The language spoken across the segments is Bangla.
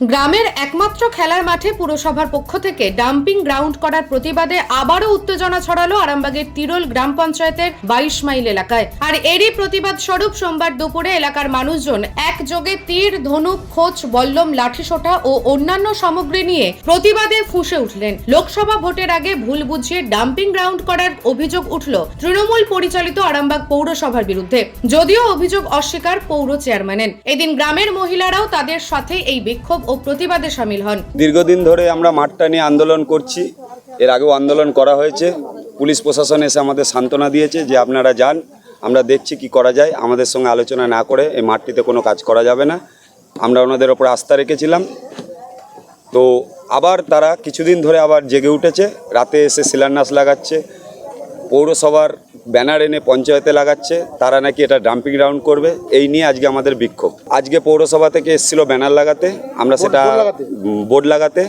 গ্রামের একমাত্র খেলার মাঠে পুরসভার পক্ষ থেকে ডাম্পিং গ্রাউন্ড করার প্রতিবাদে আবারও উত্তেজনা ছড়ালো আরামবাগের তিরোল গ্রাম পঞ্চায়েতের বাইশ মাইল এলাকায়। আর এরই প্রতিবাদ স্বরূপ সোমবার দুপুরে এলাকার মানুষজন একযোগে তীর, ধনুক, খোঁচ, বল্লম লাঠিসোঁটা ও অন্যান্য সামগ্রী নিয়ে প্রতিবাদে ফুঁসে উঠলেন। লোকসভা ভোটের আগে ভুল বুঝিয়ে ডাম্পিং গ্রাউন্ড করার অভিযোগ উঠল তৃণমূল পরিচালিত আরামবাগ পৌরসভার বিরুদ্ধে। যদিও অভিযোগ অস্বীকার পৌর চেয়ারম্যানের। এদিন গ্রামের মহিলারাও তাদের সাথে এই বিক্ষোভ ও প্রতিবাদে সামিল হন। দীর্ঘদিন ধরে আমরা মাঠটা নিয়ে আন্দোলন করছি। এর আগেও আন্দোলন করা হয়েছে। পুলিশ প্রশাসন এসে আমাদের সান্ত্বনা দিয়েছে যে আপনারা যান, আমরা দেখছি কি করা যায়। আমাদের সঙ্গে আলোচনা না করে এই মাঠটিতে কোনো কাজ করা যাবে না। আমরা ওনাদের ওপর আস্থা রেখেছিলাম। তো আবার তারা কিছুদিন ধরে আবার জেগে উঠেছে। রাতে এসে শিলান্যাস লাগাচ্ছে। পৌরসভার ব্যানার এনে পঞ্চায়েতে লাগাচ্ছে তারা নাকি এটা ডাম্পিং গ্রাউন্ড করবে এই নিয়ে আজকে আমাদের বিক্ষোভ। আজকে পৌরসভা থেকে এসেছিল ব্যানার লাগাতে আমরা সেটা বোর্ড লাগাতে?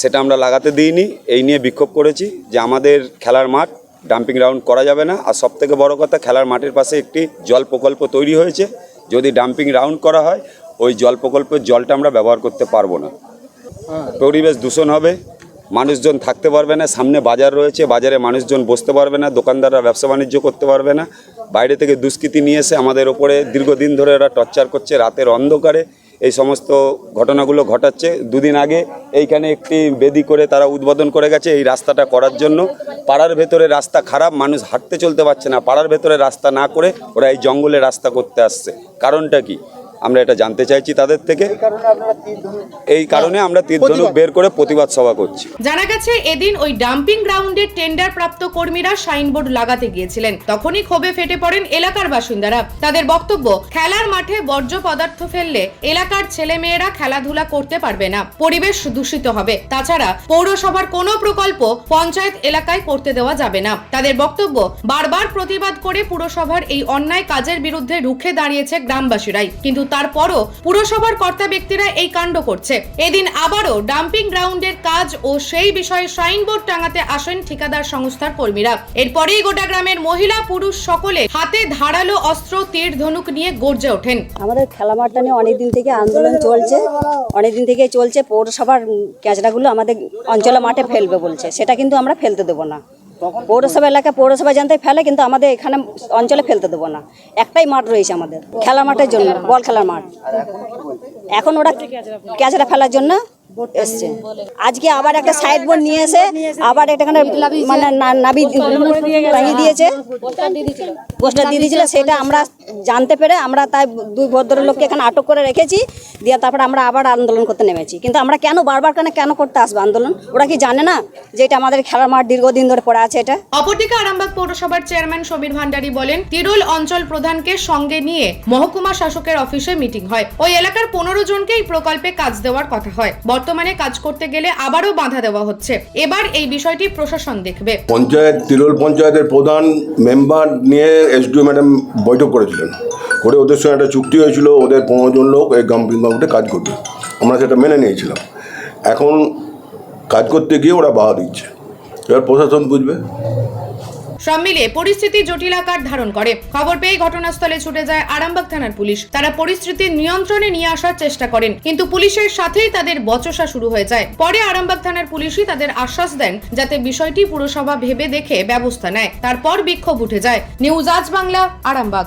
সেটা আমরা লাগাতে দিইনি এই নিয়ে বিক্ষোভ করেছি যে আমাদের খেলার মাঠ ডাম্পিং গ্রাউন্ড করা যাবে না। আর সব থেকে বড় কথা খেলার মাঠের পাশে একটি জল প্রকল্প তৈরি হয়েছে যদি ডাম্পিং গ্রাউন্ড করা হয় ওই জল প্রকল্পের জলটা আমরা ব্যবহার করতে পারব না। পরিবেশ দূষণ হবে মানুষজন থাকতে পারবে না, সামনে বাজার রয়েছে, বাজারে মানুষজন বসতে পারবে না, দোকানদাররা ব্যবসা বাণিজ্য করতে পারবে না। বাইরে থেকে দুষ্কৃতি নিয়ে এসে আমাদের ওপরে দীর্ঘদিন ধরে ওরা টর্চার করছে, রাতের অন্ধকারে এই সমস্ত ঘটনাগুলো ঘটাচ্ছে। দুদিন আগে এইখানে একটি বেদি করে তারা উদ্বোধন করে গেছে এই রাস্তাটা করার জন্য। পাড়ার ভেতরে রাস্তা খারাপ, মানুষ হাঁটতে চলতে পারছে না। পাড়ার ভেতরে রাস্তা না করে ওরা এই জঙ্গলে রাস্তা করতে আসছে। কারণটা কি? আমরা এটা জানতে চাইছি তাদের থেকে। এই কারণে আমরা তীর্ধনুক বের করে প্রতিবাদ সভা করছি। জানা গেছে এদিন ওই ডাম্পিং গ্রাউন্ডের টেন্ডার প্রাপ্ত কর্মীরা সাইনবোর্ড লাগাতে গিয়েছিলেন। তখনই ক্ষোভে ফেটে পড়েন এলাকার বাসিন্দারা। তাদের বক্তব্য খেলার মাঠে বর্জ্য পদার্থ ফেললে এলাকার ছেলে মেয়েরা খেলাধুলা করতে পারবে না পরিবেশ দূষিত হবে। তাছাড়া পৌরসভার কোনো প্রকল্প পঞ্চায়েত এলাকায় করতে দেওয়া যাবে না। তাদের বক্তব্য বারবার প্রতিবাদ করে পুরসভার এই অন্যায় কাজের বিরুদ্ধে রুখে দাঁড়িয়েছে গ্রামবাসীরাই। কিন্তু তারপরও পুরসভার কর্তা ব্যক্তিরা এই কাণ্ড করছে। এদিন আবারও ডাম্পিং গ্রাউন্ডের কাজ ও সেই বিষয়ে সাইনবোর্ড টাঙাতে আসেন ঠিকাদার সংস্থার কর্মীরা। এরপরেই গোটা গ্রামের মহিলা, পুরুষ সকলে হাতে ধারালো অস্ত্র, তীর, ধনুক নিয়ে গর্জে ওঠেন। আমাদের খেলা মাঠটা নিয়ে অনেক দিন থেকে আন্দোলন চলছে। অনেক দিন থেকে চলছে, পৌরসভার ক্যাচড়াগুলো আমাদের অঞ্চলে মাঠে ফেলবে বলছে। সেটা কিন্তু আমরা ফেলতে দেবো না। পৌরসভা এলাকা পৌরসভা জানতে ফেলে কিন্তু আমাদের এখানে অঞ্চলে ফেলতে দেবো না। একটাই মাঠ রয়েছে আমাদের খেলা মাঠের জন্য বল খেলার মাঠ। এখন ওরা ক্যাচরা ফেলার জন্য এসছে। আজকে আবার একটা সাইড বোর্ড নিয়ে এসে আবার একটা মানে নাবি দিয়েছে। পোস্টার দিয়ে দিয়েছিল সেটা আমরা জানতে পেরে আমরা তাই দুই ভদ্রলোককে এখানে আটক করে রেখেছি দিয়ে তারপরে আমরা আবার আন্দোলন করতে নেমেছি। কিন্তু আমরা কেন বারবার কেন কেন করতে আসব আন্দোলন? ওরা কি জানে না যে এটা আমাদের খেলার মাঠ দীর্ঘদিন ধরে পড়ে আছে এটা? অপরদিকে আরামবাগ পৌরসভার চেয়ারম্যান সমীর ভান্ডারী বলেন তিরুল অঞ্চল প্রধানকে সঙ্গে নিয়ে মহকুমা শাসকের অফিসে মিটিং হয়। ওই এলাকার পনেরো জনকে এই প্রকল্পে কাজ দেওয়ার কথা হয়। বর্তমানে কাজ করতে গেলে আবারও বাধা দেওয়া হচ্ছে। এবার এই বিষয়টি প্রশাসন দেখবে। পঞ্চায়েত তিরুল পঞ্চায়েতের প্রধান মেম্বার নিয়ে এসডিও ম্যাডাম বৈঠক করেছিলেন করে ওদের সঙ্গে একটা চুক্তি হয়েছিল, ওদের পনেরো জন লোক এই গাম্পিং গ্রাউন্ডে কাজ করবে। আমরা সেটা মেনে নিয়েছিলাম। এখন কাজ করতে গিয়ে ওরা বাধা দিচ্ছে। এবার প্রশাসন বুঝবে। সব মিলিয়ে পরিস্থিতি জটিল আকার ধারণ করে। খবর পেয়ে ঘটনাস্থলে ছুটে যায় আরামবাগ থানার পুলিশ। তারা পরিস্থিতি নিয়ন্ত্রণে নিয়ে আসার চেষ্টা করেন, কিন্তু পুলিশের সাথেই তাদের বচসা শুরু হয়ে যায়। পরে আরামবাগ থানার পুলিশই তাদের আশ্বাস দেন, যাতে বিষয়টি পুরসভা ভেবে দেখে ব্যবস্থা নেয়। তারপর বিক্ষোভ উঠে যায়। নিউজ আজ বাংলা, আরামবাগ।